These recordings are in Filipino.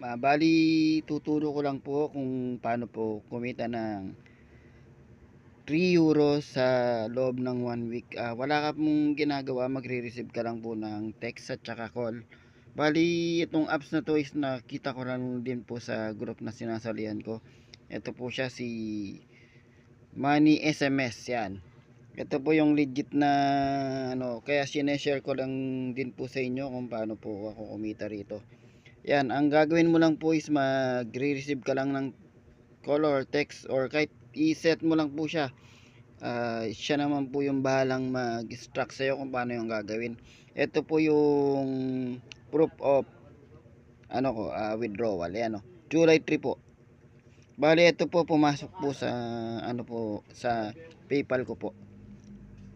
Bali, tuturo ko lang po kung paano po kumita ng 3 euros sa loob ng 1 week. Ah, wala ka pong ginagawa, magre-receive ka lang po ng text at saka call. Bali, itong apps na to is nakita ko lang din po sa group na sinasalihan ko. Ito po siya si Money SMS yan. Ito po yung legit na ano, kaya sineshare ko lang din po sa inyo kung paano po ako kumita rito. Yan, ang gagawin mo lang po is magre-receive ka lang ng call or text or kahit i-set mo lang po siya. Ah, siya naman po yung bahalang mag-instruct sa'yo kung paano yung gagawin. Ito po yung proof of ano ko, ah, withdrawal. Yan o. July 3 po. Bali, ito po pumasok po sa ano po sa PayPal ko po.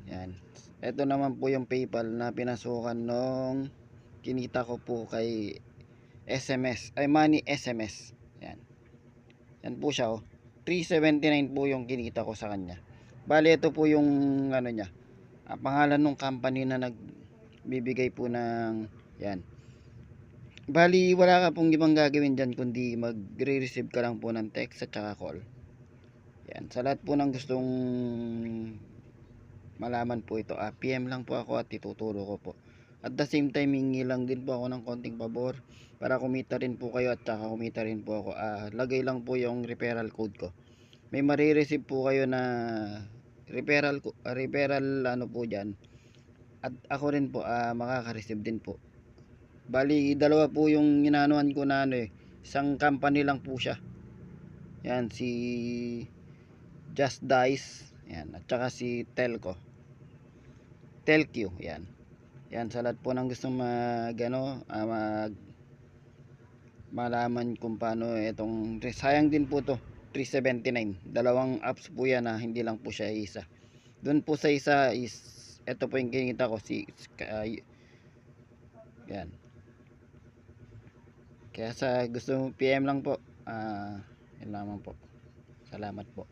Yan. Ito naman po yung PayPal na pinasukan nung kinita ko po kay SMS, ay money SMS. Yan. Yan po siya oh. 379 po yung kinita ko sa kanya. Bali ito po yung ano niya. ah, pangalan ng company na nagbibigay po ng yan. Bali wala ka pong ibang gagawin diyan kundi magre-receive ka lang po ng text at saka call. Yan, sa lahat po ng gustong malaman po ito, ah, PM lang po ako at ituturo ko po. At the same time, hingi lang din po ako ng konting pabor para kumita rin po kayo at saka kumita rin po ako. Ah, lagay lang po yung referral code ko. May marireceive po kayo na referral ah, referral ano po diyan. At ako rin po ah, makaka-receive din po. Bali, dalawa po yung inanuhan ko na ano eh. Isang company lang po siya. Yan, si Just Dice. Yan, at saka si Telco. Telq, yan. Yan, sa lahat po ng gusto mag, ano, ah, mag, malaman kung paano itong, sayang din po to, 379. Dalawang apps po yan na hindi lang po siya isa. Doon po sa isa is, ito po yung kinita ko, si, uh, yan. Kaya sa gusto PM lang po, ah, yan lamang po. Salamat po.